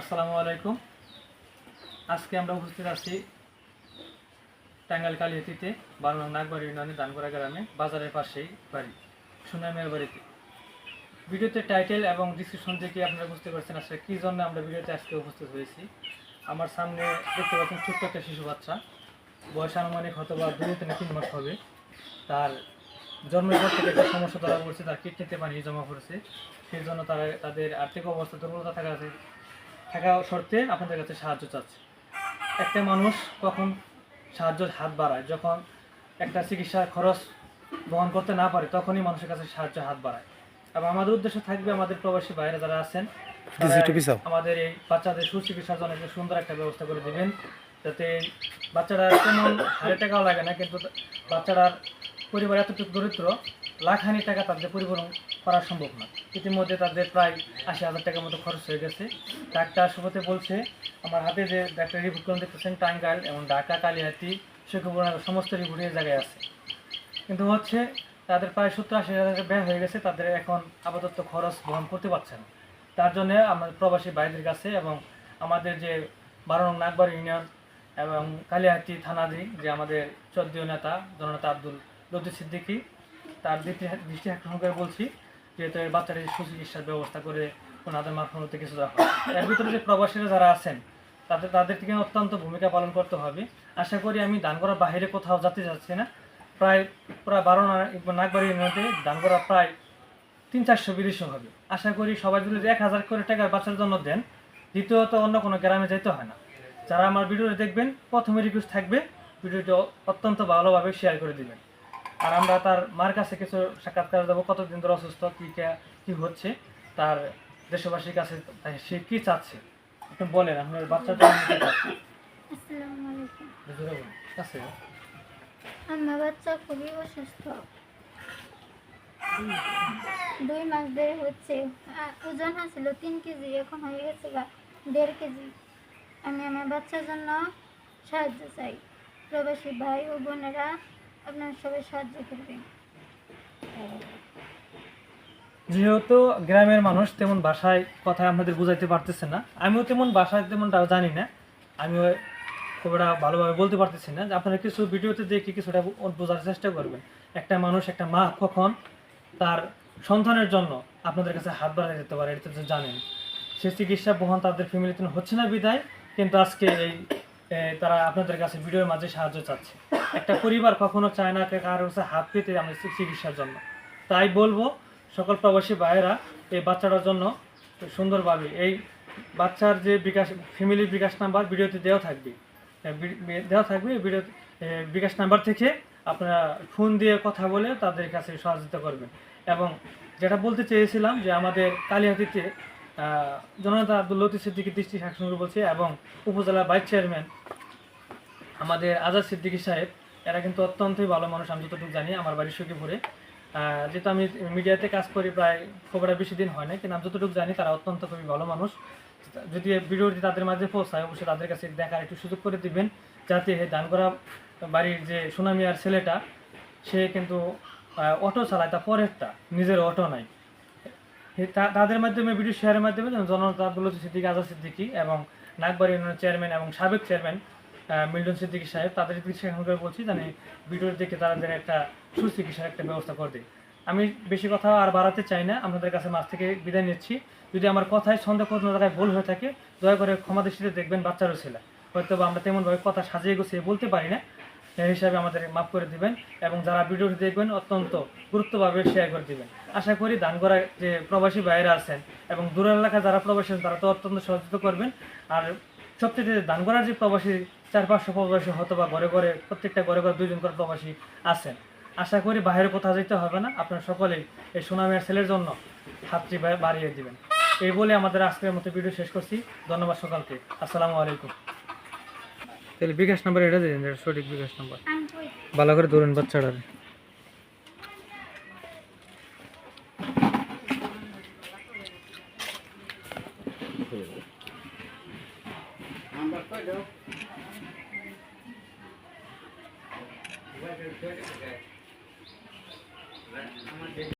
আসসালামু আলাইকুম। আজকে আমরা উপস্থিত আছি টাঙ্গাইল কালিহাতিতে বারো নং নাগবাড়ি ইউনিয়নে দানগড়া গ্রামে, বাজারের পাশেই বাড়ি সুনামের বাড়িতে। ভিডিওতে টাইটেল এবং ডিসক্রিপশন থেকে আপনারা বুঝতে পারছেন আসলে কী জন্য আমরা ভিডিওতে আজকে উপস্থিত হয়েছি। আমার সামনে দেখতে পাচ্ছেন ছোট্ট একটা শিশু বাচ্চা। বয়স আনুমানিক হয়তো বা দুই থেকে তিন মাস হবে। তার জন্মের পর থেকে একটা সমস্যা ধরা পড়ছে, তার কিডনিতে পানি জমা পড়ছে। সেই জন্য তারা তাদের আর্থিক অবস্থা দুর্বলতা থাকা থাকা শর্তে আপনাদের কাছে সাহায্য চাচ্ছে। একটা মানুষ কখন সাহায্যের হাত বাড়ায় যখন একটা চিকিৎসার খরচ বহন করতে না পারে তখনই মানুষের কাছে সাহায্য হাত বাড়ায়। এবং আমাদের উদ্দেশ্য থাকবে আমাদের প্রবাসী বাইরে যারা আছেন আমাদের এই বাচ্চাদের সুচিকিৎসার জন্য একটা সুন্দর একটা ব্যবস্থা করে দিবেন যাতে বাচ্চারা তেমন হারে টাকাও লাগে না কিন্তু বাচ্চারা পরিবার এতটুকু দরিদ্র লাখহানি টাকা তাদের পরিবহন করা সম্ভব না। ইতিমধ্যে তাদের প্রায় আশি হাজার টাকার মতো খরচ হয়ে গেছে। ডাক্তার শুভতে বলছে, আমার হাতে যে ডাক্তার রিপোর্টগুলো দেখতেছেন, টাঙ্গাইল এবং ঢাকা কালিহাতি শেখপুর সমস্ত রিপোর্ট এই জায়গায় আছে। কিন্তু হচ্ছে তাদের প্রায় সত্তর আশি হাজার টাকা ব্যয় হয়ে গেছে, তাদের এখন আপাতত খরচ বহন করতে পারছে না। তার জন্য আমাদের প্রবাসী ভাইদের কাছে এবং আমাদের যে বারো নাগবার ইউনিয়ন এবং কালিহাতি থানাদি যে আমাদের চোদ্দীয় নেতা জননেতা আব্দুল লতিফ সিদ্দিকী তার দৃষ্টি আকর্ষণ করে বলছি যেহেতু এই বাচ্চাদের সুচিকিৎসার ব্যবস্থা করে ওনাদের মাধ্যমে কিছু দেওয়া হয়। এর ভিতরে যে প্রবাসীরা যারা আছেন, তাদের তাদের থেকে অত্যন্ত ভূমিকা পালন করতে হবে। আশা করি আমি দান করার বাইরে কোথাও যেতে যাচ্ছি না। প্রায় প্রায় বারো নাগবাড়ির মধ্যে দান করা প্রায় তিন চারশো বিদেশও হবে। আশা করি সবাই যদি এক হাজার করে টাকা বাচ্চার জন্য দেন, দ্বিতীয়ত অন্য কোনো গ্রামে যেতে হয় না। যারা আমার ভিডিওটি দেখবেন, প্রথমে রিকোয়েস্ট থাকবে, ভিডিওটি অত্যন্ত ভালোভাবে শেয়ার করে দিবেন। আর আমরা তার মার কাছে কিছু সাক্ষাৎকার দেবো কতদিন ধরে অসুস্থ কী কী হচ্ছে তার দেশবাসীর কাছে সে কী চাচ্ছে? আপনি বলেন আপনার। কাছে আমার বাচ্চা খুবই অসুস্থ। দুই মাস ধরে হচ্ছে ওজন ছিল তিন কেজি এখন হয়ে গেছে দেড় কেজি। আমি আমার বাচ্চার জন্য সাহায্য চাই। প্রবাসী ভাই ও বোনেরা সবাই সাহায্য যেহেতু গ্রামের মানুষ, তেমন ভাষায় কথা আপনাদের বুঝাইতে পারতেছে না। আমিও তেমন ভাষায় তেমনটা জানি না। আমিও খুব একটা ভালোভাবে বলতে পারতেছি না। আপনারা কিছু ভিডিওতে দেখে কিছুটা বোঝার চেষ্টা করবেন। একটা মানুষ, একটা মা কখন তার সন্তানের জন্য আপনাদের কাছে হাত বাড়াতে যেতে পারে, এটা তো জানেন। সে চিকিৎসা বহন তাদের ফ্যামিলিতে হচ্ছে না বিদায়, কিন্তু আজকে এই তারা আপনাদের কাছে ভিডিওর মাঝে সাহায্য চাচ্ছে। একটা পরিবার কখনো চায় না কারোর কাছে হাত পেতে আমাদের চিকিৎসার জন্য। তাই বলব, সকল প্রবাসী ভাইয়েরা, এই বাচ্চাটার জন্য সুন্দরভাবে, এই বাচ্চার যে বিকাশ ফ্যামিলির বিকাশ নাম্বার ভিডিওতে দেওয়া থাকবে। দেওয়া থাকবে ভিডিও বিকাশ নাম্বার থেকে আপনারা ফোন দিয়ে কথা বলে তাদের কাছে সহযোগিতা করবেন। এবং যেটা বলতে চেয়েছিলাম যে আমাদের কালিহাতিতে জনতা আব্দুল লতিফ সিদ্দিকি দৃষ্টি শাসন বলছে এবং উপজেলা ভাইস চেয়ারম্যান আমাদের আজাদ সিদ্দিকী সাহেব এরা কিন্তু অত্যন্তই ভালো মানুষ, আমি যতটুকু জানি, আমার বাড়ির সখীপুরে যেহেতু আমি মিডিয়াতে কাজ করি প্রায় খুব একটা বেশি দিন হয় না কিন্তু আমি যতটুকু জানি তারা অত্যন্ত খুবই ভালো মানুষ। যদি ভিডিওটি তাদের মাঝে পৌঁছায়, অবশ্যই তাদের কাছে দেখার একটু সুযোগ করে দিবেন, যাতে করা বাড়ির যে সুনামিয়ার ছেলেটা, সে কিন্তু অটো চালায়, তা পরেরটা, নিজের অটো নাই। তাদের মাধ্যমে ভিডিও শেয়ারের মাধ্যমে জনতা লতিফ সিদ্দিকী আজাদ সিদ্দিকী এবং নাগবাড়ি ইউনিয়নের চেয়ারম্যান এবং সাবেক চেয়ারম্যান মিল্টন সিদ্দিকী সাহেব, তাদের চিকিৎসা এখন করে বলছি জানি ভিডিওর দেখে তারা যেন একটা সুচিকিৎসার একটা ব্যবস্থা করে দেয়। আমি বেশি কথা আর বাড়াতে চাই না, আপনাদের কাছে মাছ থেকে বিদায় নিচ্ছি। যদি আমার কথায় সন্দেহ কোনো জায়গায় ভুল হয়ে থাকে, দয়া করে ক্ষমা দৃষ্টিতে দেখবেন বাচ্চারও ছেলে। হয়তো আমরা তেমনভাবে কথা সাজিয়ে গুছিয়ে বলতে পারি না, সেই হিসাবে আমাদের মাফ করে দিবেন এবং যারা ভিডিওটি দেখবেন, অত্যন্ত গুরুত্বভাবে শেয়ার করে দিবেন। আশা করি দান করা যে প্রবাসী ভাইয়েরা আছেন এবং দূর এলাকায় যারা প্রবাসী তারা তো অত্যন্ত সহযোগিতা করবেন। আর সবচেয়ে দান করার যে প্রবাসী চার পাঁচশো প্রবাসী হয়তো বা ঘরে ঘরে প্রত্যেকটা ঘরে ঘরে দুইজন করে প্রবাসী আছেন। আশা করি বাইরে কোথাও যেতে হবে না। আপনারা সকলেই এই সুনামের ছেলের জন্য হাতটি বাড়িয়ে দিবেন। এই বলে আমাদের আজকের মতো ভিডিও শেষ করছি। ধন্যবাদ সকালকে। আসসালামু আলাইকুম। তাহলে বিকাশ নাম্বার এটা দিন এটা সঠিক বিকাশ নাম্বার। ভালো করে ধরুন বাচ্চাটার Number Thank you.